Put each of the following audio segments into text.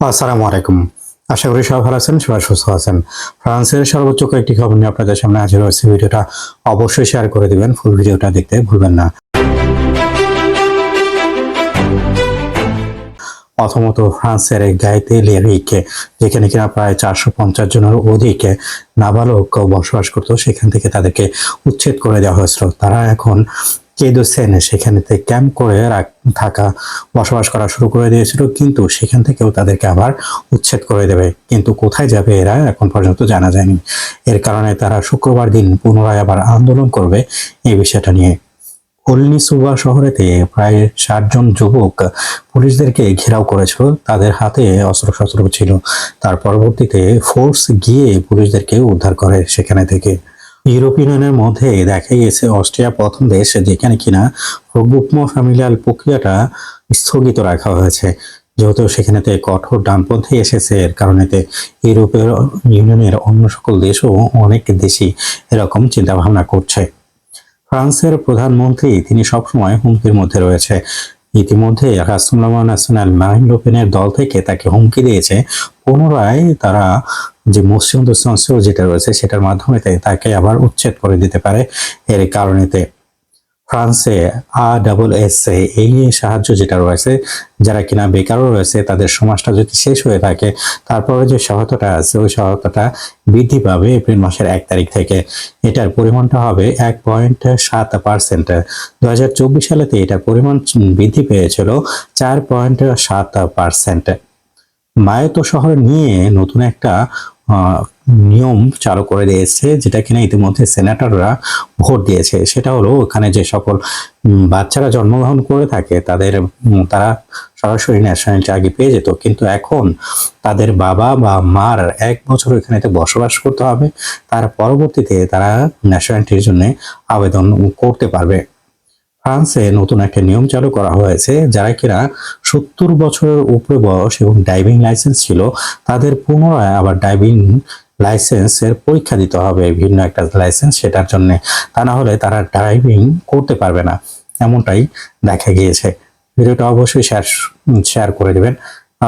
আসসালামু আলাইকুম। আশা করি সবাই ভালো আছেন, সবাই সুস্থ আছেন। ফ্রান্সের সর্বোচ্চ কয়েকটি খবর নিয়ে আপনাদের সামনে হাজির হয়েছে। ভিডিওটা অবশ্যই শেয়ার করে দিবেন ফুল ভিডিওটা দেখতে ভুলবেন না। প্রথমত ফ্রান্সের গাইতে লিরিক, যেখানে কিনা প্রায় চারশো পঞ্চাশ জনের অধিক নাবালক বসবাস করতো, সেখান থেকে তাদেরকে উচ্ছেদ করে দেওয়া হয়েছিল। তারা এখন কেদোসেন সেখানেতে ক্যাম্প করে থাকা, বসবাস করা শুরু করে দিয়েছিল, কিন্তু সেখান থেকেও তাদেরকে আবার উচ্ছেদ করে দেবে। কিন্তু কোথায় যাবে এরা এখন পর্যন্ত জানা যায়নি। এর কারণে তারা শুক্রবার দিন পুনরায় আবার আন্দোলন করবে এই বিষয়টা নিয়ে। কলনিসুবা শহরেতে প্রায় ষাটজন যুবক পুলিশদেরকে ঘেরাও করেছিল। তাদের হাতে অস্ত্রশস্ত্র ছিল। তার পরবর্তীতে ফোর্স গিয়ে পুলিশদেরকে উদ্ধার করে সেখানে থেকে। ইউরোপিয়ান ইউনিয়নের মধ্যে দেখা গেছে অস্ট্রিয়া প্রথম দেশ যেখানে কিনা প্রভুত্ম ফ্যামিলিয়াল প্রক্রিয়াটা স্থগিত রাখা হয়েছে। যেহেতু সেখানেতে কঠোর ডানপন্থী এসেছে, এর কারণেতে ইউরোপীয় ইউনিয়নের অন্য সকল দেশও অনেক দেশই এরকম চিন্তা ভাবনা করছে। ফ্রান্সের প্রধানমন্ত্রী, তিনি সবসময় হুমকির মধ্যে রয়েছে। ইতিমধ্যে রাষ্ট্রমা ন্যাশনাল মাইন্ড ওপেনের দল থেকে তাকে হুমকি দিয়েছে। পুনরায় তারা যে মসৃণ সংস্থা যেটা রয়েছে, সেটার মাধ্যমে তাকে আবার উচ্ছেদ করে দিতে পারে। এর কারণেতে ফ্রান্সে আ ডাবল এস এ এই সাহায্য যেটা রয়েছে, যারা কিনা বেকারও রয়েছে, তাদের সমাজটা যদি শেষ হয়ে থাকে, তারপরে যে সহায়তাটা আছে, ওই সহায়তাটা বৃদ্ধি পাবে এপ্রিল মাসের এক তারিখ থেকে। এটার পরিমাণটা হবে এক পয়েন্ট সাত পার্সেন্ট। দু হাজার চব্বিশ সালেতে এটার পরিমাণ বৃদ্ধি পেয়েছিল চার পয়েন্ট সাত পার্সেন্ট। মায়াতো শহর নিয়ে নতুন একটা নিয়ম চালু করে দিয়েছে, যেটা কিনা ইতিমধ্যে সেনেটররা ভোট দিয়েছে। সেটা হলো ওখানে যে সকল বাচ্চারা জন্মগ্রহণ করে থাকে, তাদের তারা সরাসরি ন্যাশনালিটি আগে পেয়ে যেত। কিন্তু এখন তাদের বাবা বা মার এক বছর এখানেতে বসবাস করতে হবে, তার পরবর্তীতে তারা ন্যাশনালিটির জন্য আবেদন করতে পারবে। ফ্রান্সে নতুন একটা নিয়ম চালু করা হয়েছে, যারা কিনা সত্তর বছরের উপরে বয়স এবং ড্রাইভিং লাইসেন্স ছিল, তাদের পুনরায় আবার ড্রাইভিং লাইসেন্সের পরীক্ষা দিতে হবে, ভিন্ন একটা লাইসেন্স সেটার জন্য। তা না হলে তারা ড্রাইভিং করতে পারবে না, এমনটাই দেখা গিয়েছে। ভিডিওটা অবশ্যই শেয়ার শেয়ার করে দেবেন।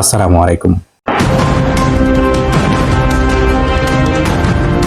আসসালামু আলাইকুম।